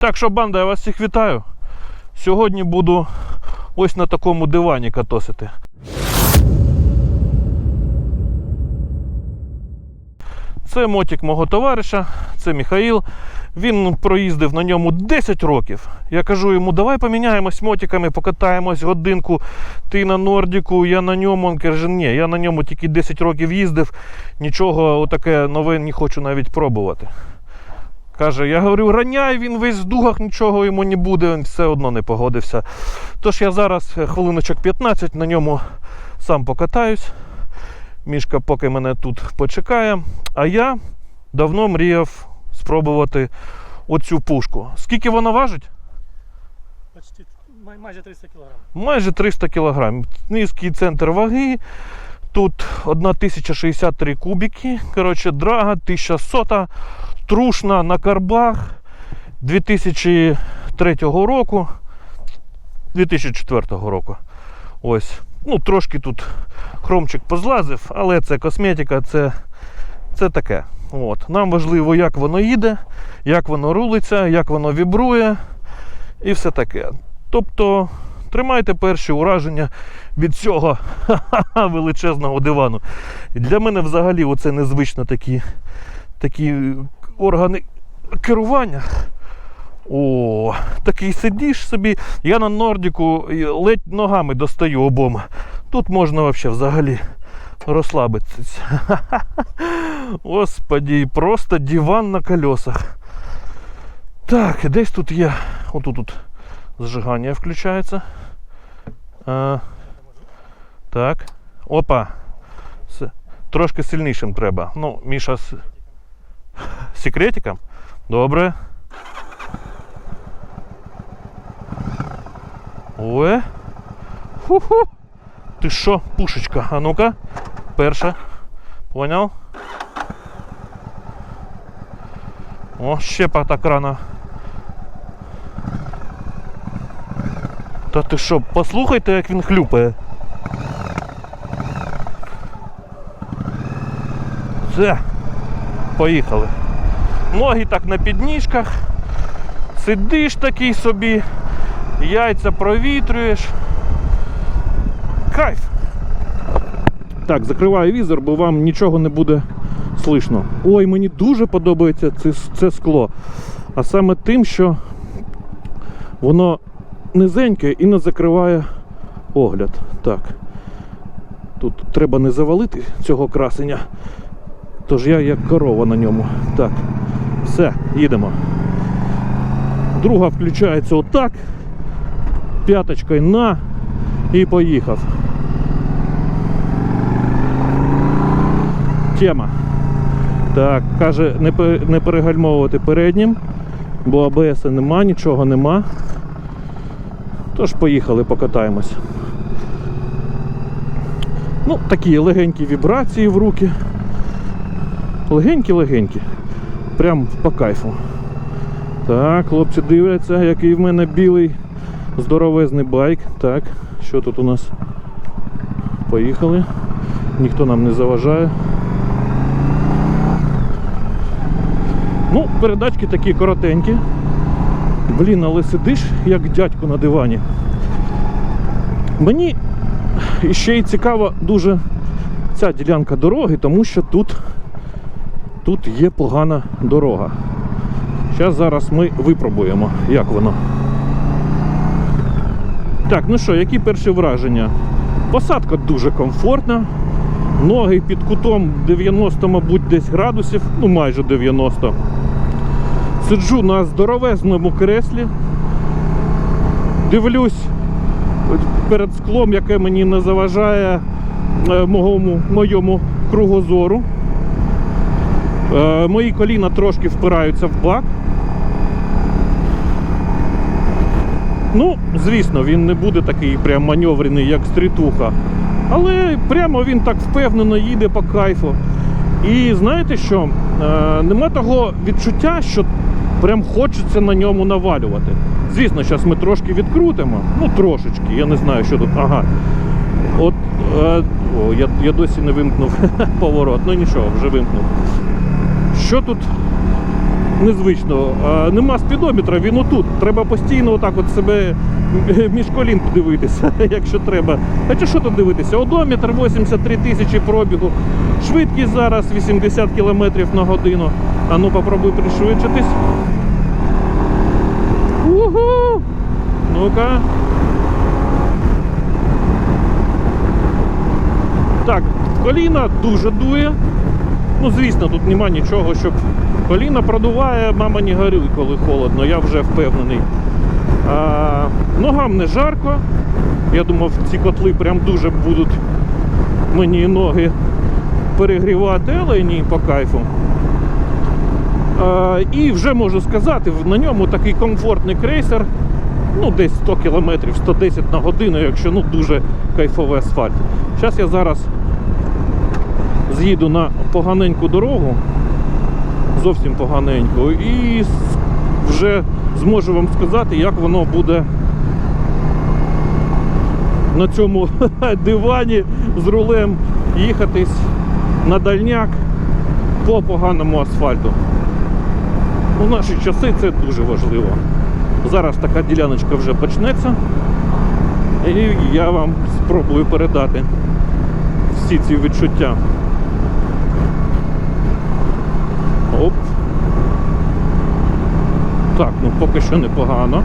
Так що, банда, я вас всіх вітаю. Сьогодні буду ось на такому дивані катосити. Це мотик мого товариша, це Михаїл. Він проїздив на ньому 10 років. Я кажу йому, давай поміняємось мотиками, покатаємось годинку. Ти на Нордіку, я на ньому. Він каже, ні, я на ньому тільки 10 років їздив, нічого таке нове не хочу навіть пробувати. Каже, я говорю, раняй, він весь в дугах, нічого йому не буде, він все одно не погодився. Тож я зараз е, хвилиночок 15 на ньому сам покатаюсь. Мішка поки мене тут почекає. А я давно мріяв спробувати оцю пушку. Скільки вона важить? Почти майже 300 кг. Майже 300 кг. Низький центр ваги. Тут 1063 кубики. Коротше, драга 1100, трушна на карбах 2003 року. 2004 року. Ось. Ну, трошки тут хромчик позлазив, але це косметика, це, це таке. От. Нам важливо, як воно їде, як воно рулиться, як воно вібрує і все таке. Тобто тримайте перші ураження від цього величезного дивану. Для мене взагалі оце незвично такі, такі органи керування. О, такий сидиш собі. Я на Нордіку ледь ногами достаю обома. Тут можна взагалі розслабитися. Господі, просто диван на колесах. Так, десь тут є. Отут тут зажигання включається. А, так. Опа. С- Трошки сильнішим треба. Ну, Міша з секретиком. Добре. Ой. Ху-ху. Ти що, пушечка? А ну-ка. Перша. Поняв? О, щепа так рано. Та ти що, послухайте, як він хлюпає. Все. Поїхали. Ноги так на підніжках. Сидиш такий собі, яйця провітрюєш. Кайф. Так, закриваю візор, бо вам нічого не буде слышно. Ой, мені дуже подобається це, це скло. А саме тим, що воно низеньке і не закриває огляд. Так. Тут треба не завалити цього красення. Тож я як корова на ньому. Так. Все, їдемо. Друга включається отак. П'яточкою на і поїхав. Тема. Так, каже, не, перегальмовувати переднім, бо АБС нема, нічого нема. Тож поїхали, покатаємось. Ну, такі легенькі вібрації в руки. Легенькі-легенькі. Прям по кайфу. Так, хлопці дивляться, який в мене білий здоровезний байк. Так, що тут у нас? Поїхали. Ніхто нам не заважає. Ну, передачки такі коротенькі. Блін, але сидиш як дядько на дивані. Мені ще й цікава дуже ця ділянка дороги, тому що тут, тут є погана дорога. Зараз зараз ми випробуємо, як воно. Так, ну що, які перші враження? Посадка дуже комфортна. Ноги під кутом 90, мабуть, десь градусів, ну майже 90. Сиджу на здоровезному креслі. Дивлюсь перед склом, яке мені не заважає е, моєму, моєму кругозору. Е, мої коліна трошки впираються в бак. Ну, звісно, він не буде такий прям маневрений, як стрітуха. Але прямо він так впевнено їде по кайфу. І знаєте що? Е, нема того відчуття, що прям хочеться на ньому навалювати. Звісно, зараз ми трошки відкрутимо. Ну, трошечки, я не знаю, що тут. Ага. От, е, о, я, я досі не вимкнув поворот. Ну нічого, вже вимкнув. Що тут незвично. Нема спідометра, він отут. Треба постійно отак от себе між колін подивитися, якщо треба. Хоча що тут дивитися? Одометр 83 тисячі пробігу. Швидкість зараз 80 км на годину. А ну попробуй пришвидшитись. Угу! Ну-ка. Так, коліна дуже дує. Ну, звісно, тут нема нічого, щоб коліна продуває, мама не горюй, коли холодно, я вже впевнений. А, ногам не жарко. Я думав, ці котли прям дуже будуть мені ноги перегрівати, але ні, по кайфу. А, і вже можу сказати, на ньому такий комфортний крейсер, ну десь 100 км, 110 на годину, якщо ну дуже кайфовий асфальт. Зараз я зараз з'їду на поганеньку дорогу, зовсім поганеньку, і вже зможу вам сказати, як воно буде на цьому дивані з рулем їхатись на дальняк по поганому асфальту. У наші часи це дуже важливо. Зараз така діляночка вже почнеться, і я вам спробую передати всі ці відчуття. Оп. Так, ну поки що непогано.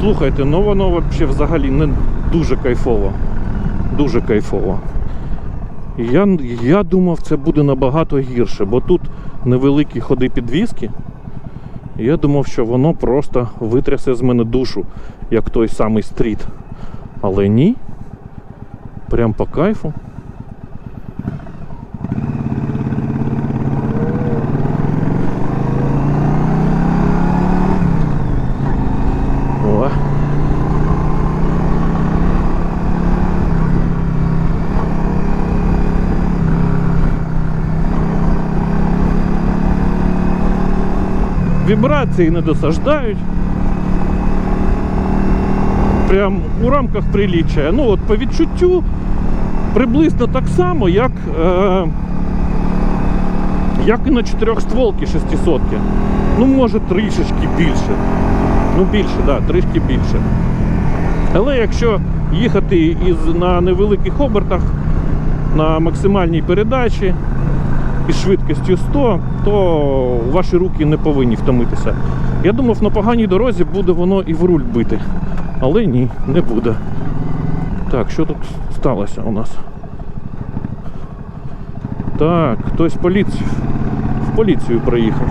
Слухайте, ну воно вообще взагалі не дуже кайфово. Дуже кайфово. Я, я думав, це буде набагато гірше, бо тут невеликі ходи підвіски. Я думав, що воно просто витрясе з мене душу, як той самий стріт. Але ні. Прям по кайфу. О. Вібрації не досаждають. Прям у рамках приліччя. Ну от по відчуттю приблизно так само, як, е, як і на чотирьохстволки шестисотки. Ну, може, трішечки більше. Ну, більше, да, трішки більше. Але якщо їхати із, на невеликих обертах, на максимальній передачі із швидкістю 100, то ваші руки не повинні втомитися. Я думав, на поганій дорозі буде воно і в руль бити. Але ні, не буде. Так, що тут сталося у нас? Так, хтось поліцію. В поліцію приїхав.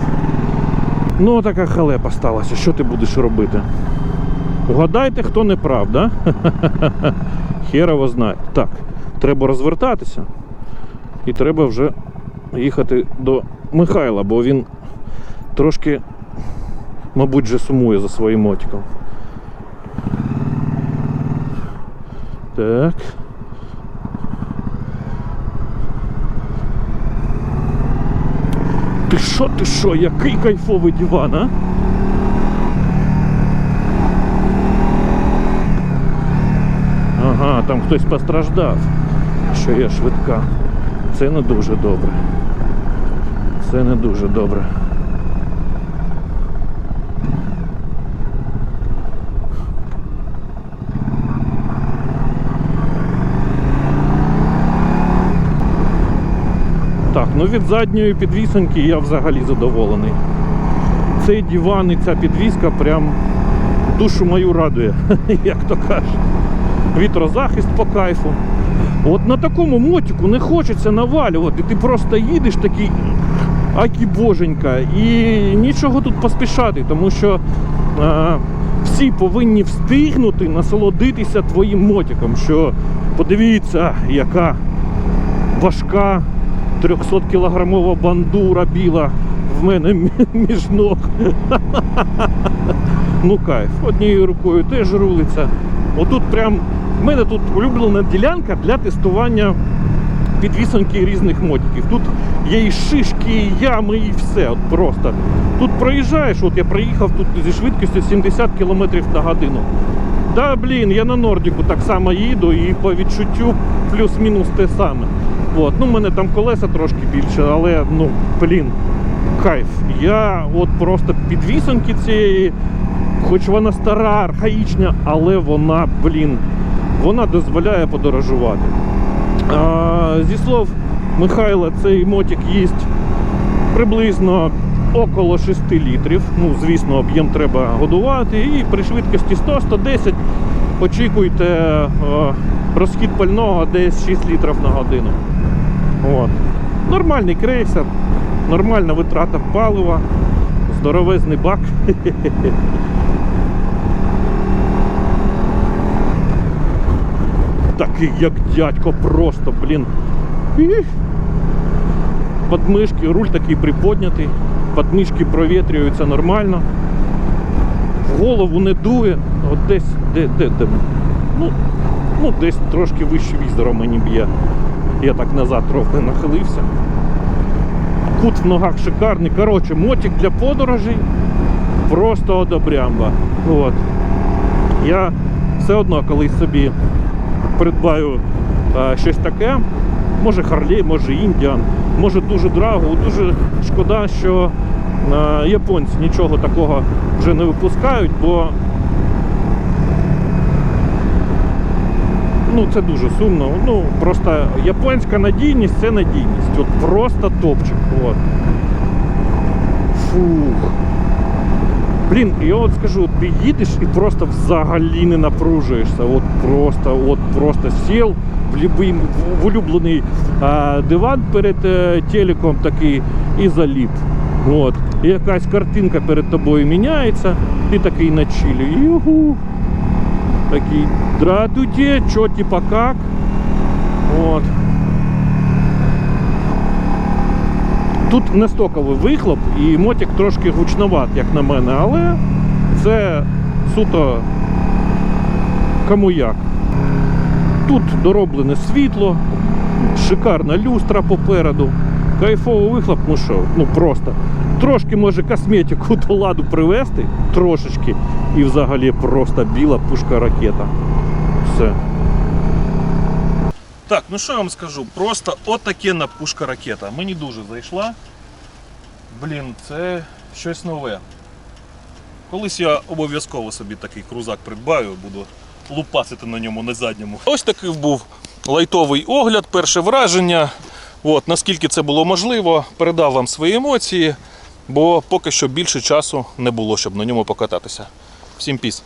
Ну, така халепа сталася. Що ти будеш робити? Угадайте, хто не прав, да? Херово знає. Так, треба розвертатися. І треба вже їхати до Михайла, бо він трошки, мабуть, же сумує за своїм мотиком. Так. Ти що, ти що, який кайфовий диван, а? Ага, там хтось постраждав, що я швидка. Це не дуже добре. Це не дуже добре. Ну від задньої підвісоньки я взагалі задоволений. Цей диван і ця підвіска прям душу мою радує, як то кажуть. Вітрозахист по кайфу. От на такому мотику не хочеться навалювати. Ти просто їдеш такий, акі боженька, і нічого тут поспішати, тому що а, всі повинні встигнути насолодитися твоїм мотиком. Що подивіться, яка важка 300 кілограмова бандура біла в мене між ног. Ну кайф. Однією рукою теж рулиться. Отут прям в мене тут улюблена ділянка для тестування підвісоньки різних мотиків. Тут є і шишки, і ями, і все. От просто. Тут проїжджаєш, от я проїхав тут зі швидкістю 70 км на годину. Да, блін, я на Нордіку так само їду і по відчуттю плюс-мінус те саме. От. Ну, у мене там колеса трошки більше, але ну, блін, кайф. Я от просто підвісоньки цієї, хоч вона стара, архаїчна, але вона, блін, вона дозволяє подорожувати. А, зі слов Михайла, цей мотик їсть приблизно около 6 літрів. Ну, звісно, об'єм треба годувати. І при швидкості 100-110 очікуйте е, розхід пального десь 6 літрів на годину. От. Нормальний крейсер, нормальна витрата палива, здоровезний бак. Такий як дядько, просто, блін. Подмишки, руль такий приподнятий, подмишки провітрюються нормально. Голову не дує. От десь, де, де, де. Ну, ну, десь трошки вище візора мені б'є. Я так назад трохи нахилився. Кут в ногах шикарний. Коротше, мотик для подорожей просто одобрямба. От. Я все одно колись собі придбаю е, щось таке. Може Харлей, може Індіан, може дуже драго. Дуже шкода, що е, японці нічого такого вже не випускають, бо ну, це дуже сумно. Ну, просто японська надійність це надійність. От просто топчик. От. Фух. Блін, я от скажу, ти їдеш і просто взагалі не напружуєшся. От просто, от просто сів в, любий, в улюблений а, диван перед е, телеком такий і заліп. От. І якась картинка перед тобою міняється, ти такий на чилі. Югу. Такий, здравствуйте, чо, типа как? От. Тут не стоковий вихлоп і мотик трошки гучноват, як на мене, але це суто кому як. Тут дороблене світло, шикарна люстра попереду, кайфовий вихлоп, ну що, ну просто. Трошки може косметику до ладу привезти, трошечки, і взагалі просто біла пушка ракета. Все. Так, ну що я вам скажу? Просто отакенна пушка ракета. Мені дуже зайшла. Блін, це щось нове. Колись я обов'язково собі такий крузак придбаю, буду лупасити на ньому на задньому. Ось такий був лайтовий огляд, перше враження. От, наскільки це було можливо, передав вам свої емоції, бо поки що більше часу не було, щоб на ньому покататися. Всім піс!